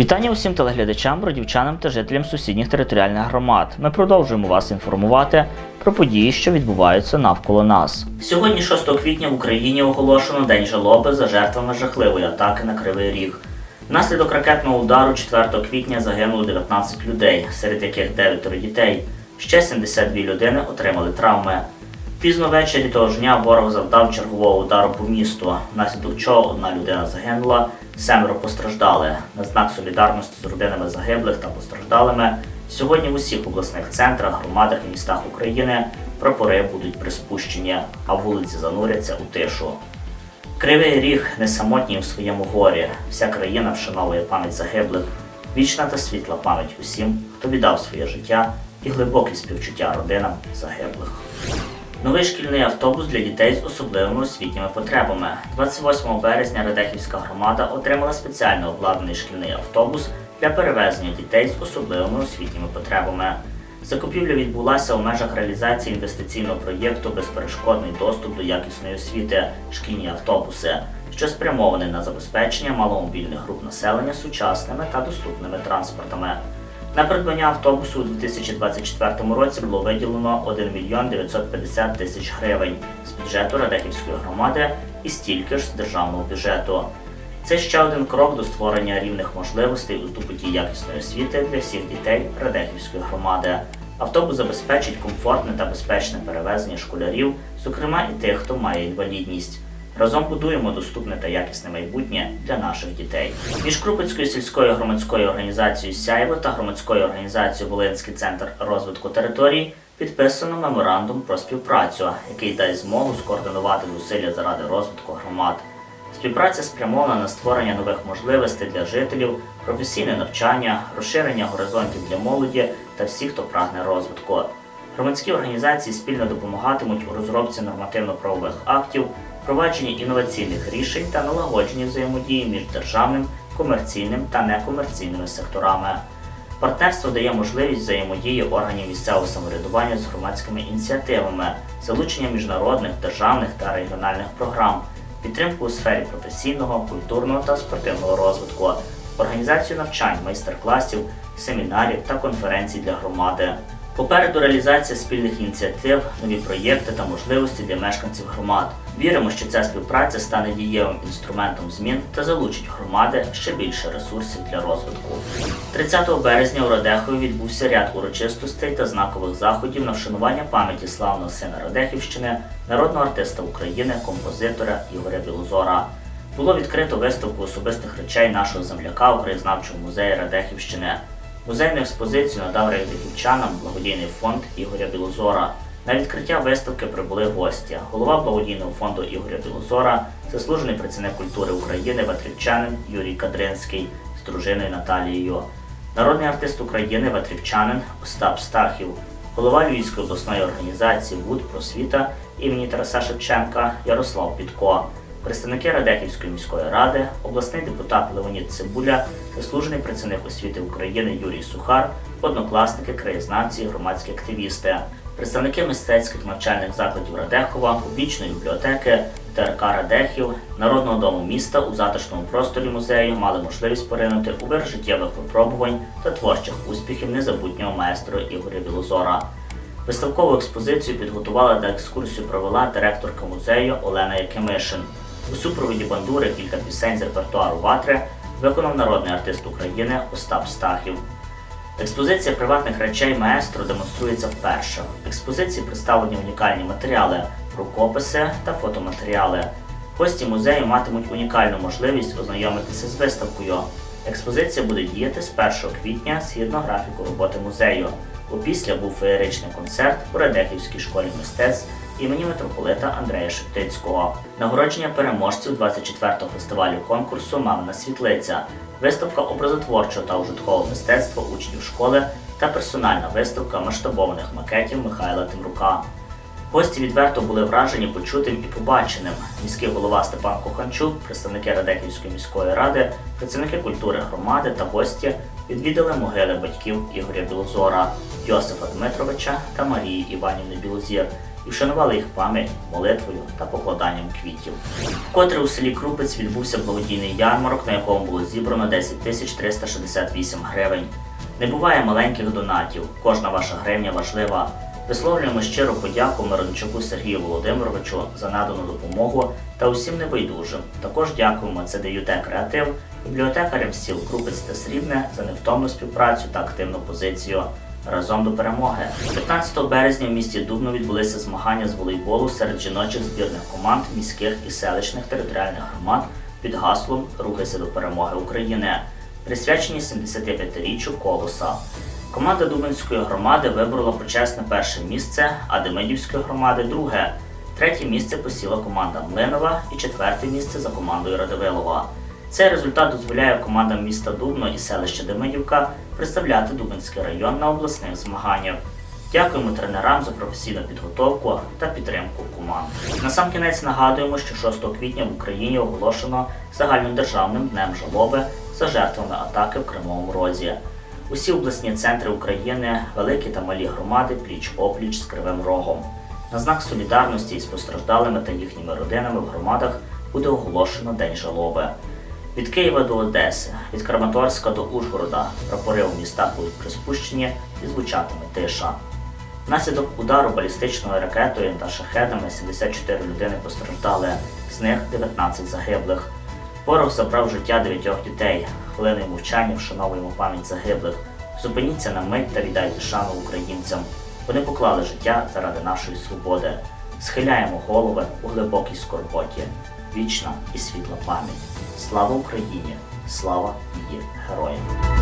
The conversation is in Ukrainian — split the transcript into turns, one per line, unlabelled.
Вітання усім телеглядачам, бродівчанам та жителям сусідніх територіальних громад. Ми продовжуємо вас інформувати про події, що відбуваються навколо нас. Сьогодні, 6 квітня, в Україні оголошено День жалоби за жертвами жахливої атаки на Кривий Ріг. Внаслідок ракетного удару 4 квітня загинуло 19 людей, серед яких 9 дітей. Ще 72 людини отримали травми. Пізно ввечері того ж дня ворог завдав чергового удару по місту, внаслідок чого одна людина загинула, семеро постраждали. На знак солідарності з родинами загиблих та постраждалими сьогодні в усіх обласних центрах, громадах і містах України прапори будуть приспущені, а вулиці зануряться у тишу. Кривий ріг не самотній у своєму горі. Вся країна вшановує пам'ять загиблих, вічна та світла пам'ять усім, хто віддав своє життя і глибоке співчуття родинам загиблих. Новий шкільний автобус для дітей з особливими освітніми потребами. 28 березня Радехівська громада отримала спеціально обладнаний шкільний автобус для перевезення дітей з особливими освітніми потребами. Закупівля відбулася у межах реалізації інвестиційного проєкту Безперешкодний доступ до якісної освіти шкільні автобуси, що спрямований на забезпечення маломобільних груп населення сучасними та доступними транспортами. На придбання автобусу у 2024 році було виділено 1 мільйон 950 тисяч гривень з бюджету Радехівської громади і стільки ж з державного бюджету. Це ще один крок до створення рівних можливостей у здобутті якісної освіти для всіх дітей Радехівської громади. Автобус забезпечить комфортне та безпечне перевезення школярів, зокрема і тих, хто має інвалідність. Разом будуємо доступне та якісне майбутнє для наших дітей. Між Крупицькою сільською громадською організацією Сяєво та громадською організацією Волинський центр розвитку територій підписано меморандум про співпрацю, який дасть змогу скоординувати зусилля заради розвитку громад. Співпраця спрямована на створення нових можливостей для жителів, професійне навчання, розширення горизонтів для молоді та всіх, хто прагне розвитку. Громадські організації спільно допомагатимуть у розробці нормативно-правових актів, впровадженні інноваційних рішень та налагодженні взаємодії між державним, комерційним та некомерційними секторами. Партнерство дає можливість взаємодії органів місцевого самоврядування з громадськими ініціативами, залучення міжнародних, державних та регіональних програм, підтримку у сфері професійного, культурного та спортивного розвитку, організацію навчань, майстер-класів, семінарів та конференцій для громади. Попереду реалізація спільних ініціатив, нові проєкти та можливості для мешканців громад. Віримо, що ця співпраця стане дієвим інструментом змін та залучить громади ще більше ресурсів для розвитку. 30 березня у Радехові відбувся ряд урочистостей та знакових заходів на вшанування пам'яті славного сина Радехівщини, народного артиста України, композитора Ігоря Білозора. Було відкрито виставку особистих речей нашого земляка у краєзнавчому музеї Радехівщини. Музейну експозицію надав радехівчанам благодійний фонд Ігоря Білозора. На відкриття виставки прибули гості. Голова благодійного фонду Ігоря Білозора, заслужений працівник культури України, ватрівчанин Юрій Кадринський з дружиною Наталією, народний артист України, ватрівчанин Остап Стахів, голова Львівської обласної організації ВУД Просвіта імені Тараса Шевченка Ярослав Підко, представники Радехівської міської ради, обласний депутат Леонід Цибуля, заслужений працівник освіти України Юрій Сухар, однокласники, краєзнавці, громадські активісти, представники мистецьких навчальних закладів Радехова, публічної бібліотеки, ТРК Радехів, Народного дому міста у затишному просторі музею мали можливість поринути у вир життєвих випробувань та творчих успіхів незабутнього майстру Ігоря Білозора. Виставкову експозицію підготувала та екскурсію провела директорка музею Олена Якимишин. У супроводі бандури кілька пісень з репертуару Ватри виконав народний артист України Остап Стахів. Експозиція приватних речей маестро демонструється вперше. В експозиції представлені унікальні матеріали, рукописи та фотоматеріали. Гості музею матимуть унікальну можливість ознайомитися з виставкою. Експозиція буде діяти з 1 квітня згідно графіку роботи музею. Опісля був феєричний концерт у Радехівській школі мистецтв імені митрополита Андрея Шептицького. Нагородження переможців 24-го фестивалю конкурсу Мамина світлиця, виставка образотворчого та ужиткового мистецтва учнів школи та персональна виставка масштабованих макетів Михайла Тимрука. Гості відверто були вражені почутим і побаченим. Міський голова Степан Коханчук, представники Радехівської міської ради, працівники культури громади та гості відвідали могили батьків Ігоря Білозора, Йосифа Дмитровича та Марії Іванівни Білозір, і вшанували їх пам'ять молитвою та покладанням квітів. Вкотре у селі Крупець відбувся благодійний ярмарок, на якому було зібрано 10 тисяч 368 гривень. Не буває маленьких донатів, кожна ваша гривня важлива. Висловлюємо щиру подяку Мирончуку Сергію Володимировичу за надану допомогу та усім небайдужим. Також дякуємо ЦДЮТ Креатив, бібліотекарям сіл Крупець та Срібне за невтомну співпрацю та активну позицію. Разом до перемоги. 15 березня в місті Дубно відбулися змагання з волейболу серед жіночих збірних команд міських і селищних територіальних громад під гаслом Рухайся до перемоги України, присвячені 75-річчю колоса. Команда Дубинської громади виборола почесне перше місце, а Демидівської громади друге. Третє місце посіла команда Млинова і четверте місце за командою Радивилова. Цей результат дозволяє командам міста Дубно і селища Демидівка представляти Дубинський район на обласних змаганнях. Дякуємо тренерам за професійну підготовку та підтримку команд. Насамкінець нагадуємо, що 6 квітня в Україні оголошено загальнодержавним днем жалоби за жертвами атаки в Кривому Розі. Усі обласні центри України, великі та малі громади пліч опліч з Кривим Рогом. На знак солідарності із постраждалими та їхніми родинами в громадах буде оголошено День жалоби. Від Києва до Одеси, від Краматорська до Ужгорода прапори у містах будуть приспущені і звучатиме тиша. Внаслідок удару балістичною ракетою та шахедами 74 людини постраждали, з них 19 загиблих. Ворог забрав життя дев'ятьох дітей. Хвилиною мовчання вшановуємо пам'ять загиблих. Зупиніться на мить та віддайте шану українцям. Вони поклали життя заради нашої свободи. Схиляємо голови у глибокій скорботі. Вічна і світла пам'ять. Слава Україні! Слава її героям!